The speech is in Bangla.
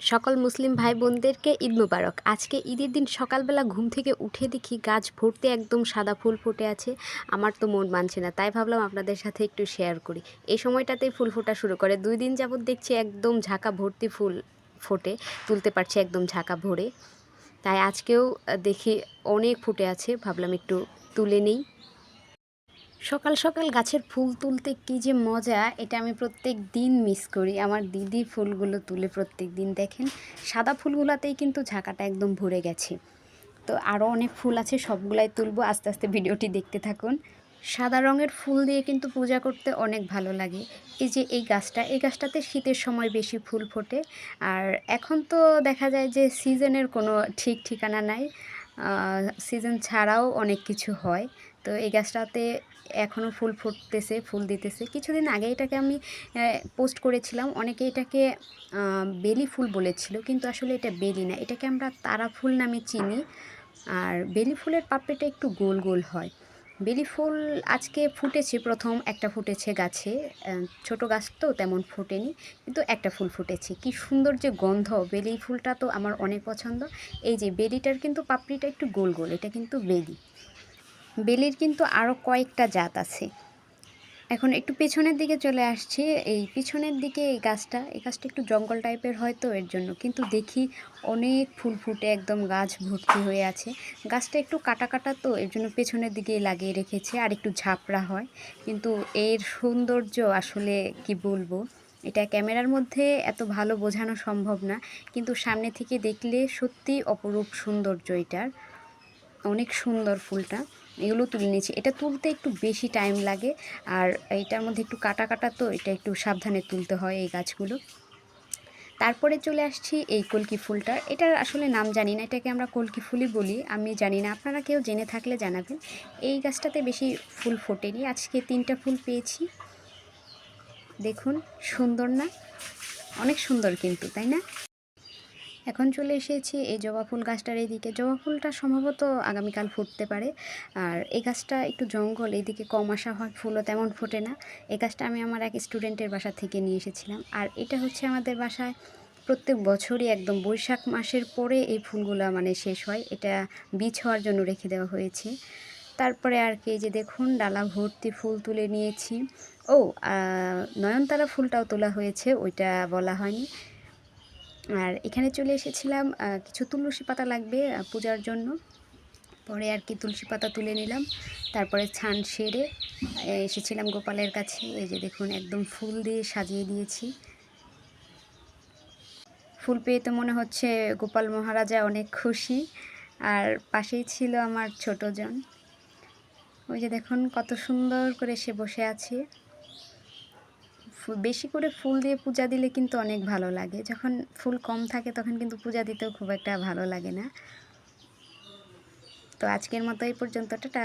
সকল মুসলিম ভাই বোনদেরকে ঈদ মুবারক। আজকে ঈদের দিন সকালবেলা ঘুম থেকে উঠে দেখি গাছ ভরতে একদম সাদা ফুল ফুটে আছে। আমার তো মন মানছে না, তাই ভাবলাম আপনাদের সাথে একটু শেয়ার করি। এই সময়টাতেই ফুল ফোটা শুরু করে। দুই দিন যাবত দেখছি একদম ঝাঁকা ভর্তি ফুল ফোটে, তুলতে পারছি একদম ঝাঁকা ভরে। তাই আজকেও দেখি অনেক ফুটে আছে, ভাবলাম একটু তুলে নেই। সকাল সকাল গাছের ফুল তুলতে কী যে মজা, এটা আমি প্রত্যেক দিন মিস করি। আমার দিদি ফুলগুলো তুলে প্রত্যেক দিন দেখেন। সাদা ফুলগুলোতেই কিন্তু ঝাঁকাটা একদম ভরে গেছে। তো আরও অনেক ফুল আছে, সবগুলাই তুলবো। আস্তে আস্তে ভিডিওটি দেখতে থাকুন। সাদা রঙের ফুল দিয়ে কিন্তু পূজা করতে অনেক ভালো লাগে। এই যে এই গাছটা, এই গাছটাতে শীতের সময় বেশি ফুল ফোটে। আর এখন তো দেখা যায় যে সিজনের কোনো ঠিক ঠিকানা নাই। সিজন ছাড়াও অনেক কিছু হয়। তো এই গাছটাতে এখনও ফুল ফুটতেছে, ফুল দিতেছে। কিছুদিন আগে এটাকে আমি পোস্ট করেছিলাম। অনেকে এটাকে বেলি ফুল বলেছিল, কিন্তু আসলে এটা বেলি না। এটাকে আমরা তারা ফুল নামে চিনি। আর বেলি ফুলের পাপড়িটা একটু গোল গোল হয়। বেলি ফুল আজকে ফুটেছে, প্রথম একটা ফুটেছে গাছে। ছোট গাছ তো তেমন ফুটেনি, কিন্তু একটা ফুল ফুটেছে। কি সুন্দর যে গন্ধ, বেলি ফুলটা তো আমার অনেক পছন্দ। এই যে বেলিটার কিন্তু পাপড়িটা একটু গোল গোল, এটা কিন্তু বেলি। বেলির কিন্তু আরও কয়েকটা জাত আছে। এখন একটু পেছনের দিকে চলে আসছি। এই পিছনের দিকে এই গাছটা এই গাছটা একটু জঙ্গল টাইপের হয়তো এর জন্য, কিন্তু দেখি অনেক ফুল ফুটে একদম গাছ ভর্তি হয়ে আছে। গাছটা একটু কাটা কাটা তো, এর জন্য পেছনের দিকে লাগিয়ে রেখেছে, আর একটু ঝাপড়া হয়। কিন্তু এর সৌন্দর্য আসলে কি বলব? এটা ক্যামেরার মধ্যে এত ভালো বোঝানো সম্ভব না, কিন্তু সামনে থেকে দেখলে সত্যি অপরূপ সৌন্দর্য এটার। অনেক সুন্দর ফুলটা। এগুলো তুলে নিয়েছি। এটা তুলতে একটু বেশি টাইম লাগে। আর এটার মধ্যে একটু কাটা কাটা তো, এটা একটু সাবধানে তুলতে হয় এই গাছগুলো। তারপরে চলে আসছি এই কলকি ফুলটার এটার আসলে নাম জানি না, এটাকে আমরা কলকি ফুলই বলি। আমি জানি না, আপনারা কেউ জেনে থাকলে জানাবেন। এই গাছটাতে বেশি ফুল ফোটেনি। আজকে তিনটা ফুল পেয়েছি। দেখুন, সুন্দর না? অনেক সুন্দর কিন্তু, তাই না? এখন চলে এসেছি এই জবা ফুল গাছটার এইদিকে জবা ফুলটা সম্ভবত আগামীকাল ফুটতে পারে। আর এই গাছটা একটু জঙ্গল এইদিকে কম আসা হয়, ফুলও তেমন ফোটে না। এই গাছটা আমি আমার এক স্টুডেন্টের বাসা থেকে নিয়ে এসেছিলাম। আর এটা হচ্ছে আমাদের বাসায় প্রত্যেক বছরই একদম বৈশাখ মাসের পরে এই ফুলগুলো মানে শেষ হয়। এটা বীজ হওয়ার জন্য রেখে দেওয়া হয়েছে। তারপরে আর কি যে দেখুন, ডালা ভর্তি ফুল তুলে নিয়েছি। ও নয়নতারা ফুলটাও তোলা হয়েছে, ওইটা বলা হয়নি। আর এখানে চলে এসেছিলাম কিছু তুলসী পাতা লাগবে পূজার জন্য। পরে আর কি তুলসী পাতা তুলে নিলাম। তারপরে ছান সেরে এসেছিলাম গোপালের কাছে। এই যে দেখুন, একদম ফুল দিয়ে সাজিয়ে দিয়েছি। ফুল পেয়ে তো মনে হচ্ছে গোপাল মহারাজা অনেক খুশি। আর পাশেই ছিল আমার ছোটজন। ওই যে দেখুন, কত সুন্দর করে সে বসে আছে। বেশি করে ফুল দিয়ে পূজা দিলে কিন্তু অনেক ভালো লাগে। যখন ফুল কম থাকে তখন কিন্তু পূজা দিতেও খুব একটা ভালো লাগে না। তো আজকের মতো এই পর্যন্ত, টাটা।